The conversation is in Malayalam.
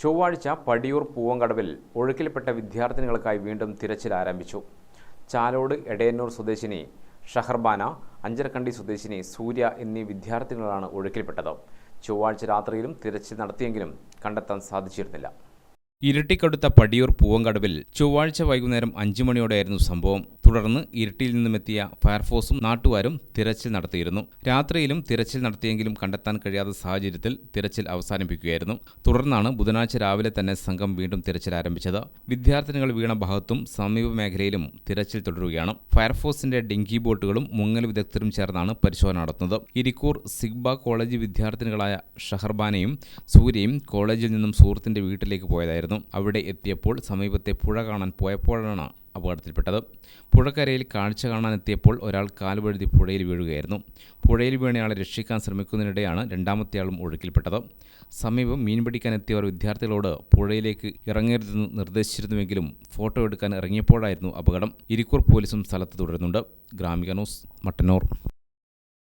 ചൊവ്വാഴ്ച പടിയൂർ പൂവങ്കടവിൽ ഒഴുക്കിൽപ്പെട്ട വിദ്യാർത്ഥിനികൾക്കായി വീണ്ടും തിരച്ചിൽ ആരംഭിച്ചു. ചാലോട് എടയന്നൂർ സ്വദേശിനി ഷഹർബാന അഞ്ചരക്കണ്ടി സ്വദേശിനി സൂര്യ എന്നീ വിദ്യാർത്ഥിനികളാണ് ഒഴുക്കിൽപ്പെട്ടത്. ചൊവ്വാഴ്ച രാത്രിയിലും തിരച്ചിൽ നടത്തിയെങ്കിലും കണ്ടെത്താൻ സാധിച്ചിരുന്നില്ല. ഇരട്ടിക്കടുത്ത പടിയൂർ പൂവങ്കടവിൽ ചൊവ്വാഴ്ച വൈകുന്നേരം അഞ്ചു മണിയോടെയായിരുന്നു സംഭവം. തുടർന്ന് ഇരട്ടിയിൽ നിന്നുമെത്തിയ ഫയർഫോഴ്സും നാട്ടുകാരും തിരച്ചിൽ നടത്തിയിരുന്നു. രാത്രിയിലും തിരച്ചിൽ നടത്തിയെങ്കിലും കണ്ടെത്താൻ കഴിയാത്ത സാഹചര്യത്തിൽ തിരച്ചിൽ അവസാനിപ്പിക്കുകയായിരുന്നു. തുടർന്നാണ് ബുധനാഴ്ച രാവിലെ തന്നെ സംഘം വീണ്ടും തിരച്ചിൽ ആരംഭിച്ചത്. വിദ്യാർത്ഥിനികൾ വീണ ഭാഗത്തും സമീപ മേഖലയിലും തിരച്ചിൽ തുടരുകയാണ്. ഫയർഫോഴ്സിന്റെ ഡിങ്കി ബോട്ടുകളും മുങ്ങൽ വിദഗ്ധരും ചേർന്നാണ് പരിശോധന നടത്തുന്നത്. ഇരിക്കൂർ സിഗ്ബ കോളേജ് വിദ്യാർത്ഥിനികളായ ഷഹർബാനയും സൂര്യയും കോളേജിൽ നിന്നും സുഹൃത്തിന്റെ വീട്ടിലേക്ക് പോയതായിരുന്നു. അവിടെ എത്തിയപ്പോൾ സമീപത്തെ പുഴ കാണാൻ പോയപ്പോഴാണ് അപകടത്തിൽപ്പെട്ടത്. പുഴക്കരയിൽ കാഴ്ച കാണാനെത്തിയപ്പോൾ ഒരാൾ കാലുപഴുതി പുഴയിൽ വീഴുകയായിരുന്നു. പുഴയിൽ വീണയാളെ രക്ഷിക്കാൻ ശ്രമിക്കുന്നതിനിടെയാണ് രണ്ടാമത്തെയാളും ഒഴുക്കിൽപ്പെട്ടത്. സമീപം മീൻ പിടിക്കാനെത്തിയവർ വിദ്യാർത്ഥികളോട് പുഴയിലേക്ക് ഇറങ്ങരുതെന്ന് നിർദ്ദേശിച്ചിരുന്നുവെങ്കിലും ഫോട്ടോ എടുക്കാൻ ഇറങ്ങിയപ്പോഴായിരുന്നു അപകടം. ഇരിക്കൂർ പോലീസും സ്ഥലത്ത് തുടരുന്നുണ്ട്. ഗ്രാമിക ന്യൂസ് മട്ടന്നൂർ.